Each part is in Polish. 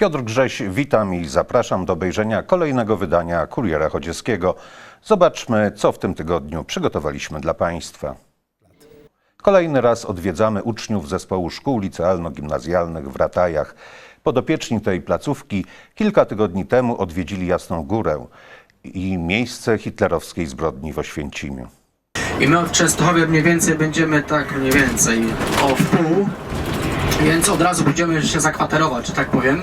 Piotr Grześ, witam i zapraszam do obejrzenia kolejnego wydania Kuriera Chodzieckiego. Zobaczmy, co w tym tygodniu przygotowaliśmy dla Państwa. Kolejny raz odwiedzamy uczniów zespołu szkół licealno-gimnazjalnych w Ratajach. Podopieczni tej placówki kilka tygodni temu odwiedzili Jasną Górę i miejsce hitlerowskiej zbrodni w Oświęcimiu. I my w Częstochowie mniej więcej będziemy tak mniej więcej o więc od razu będziemy się zakwaterować, że tak powiem.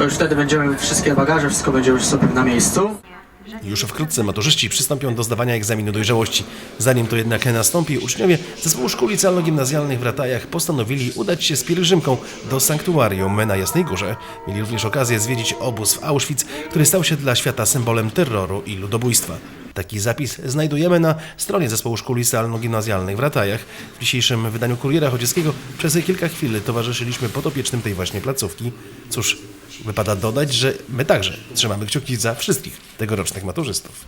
Już wtedy będziemy wszystkie bagaże, wszystko będzie już sobie na miejscu. Już wkrótce maturzyści przystąpią do zdawania egzaminu dojrzałości. Zanim to jednak nastąpi, uczniowie zespołu szkół licealno-gimnazjalnych w Ratajach postanowili udać się z pielgrzymką do sanktuarium na Jasnej Górze. Mieli również okazję zwiedzić obóz w Auschwitz, który stał się dla świata symbolem terroru i ludobójstwa. Taki zapis znajdujemy na stronie zespołu szkół licealno-gimnazjalnych w Ratajach. W dzisiejszym wydaniu Kuriera Chodzieckiego przez kilka chwil towarzyszyliśmy podopiecznym tej właśnie placówki. Cóż, wypada dodać, że my także trzymamy kciuki za wszystkich tegorocznych maturzystów.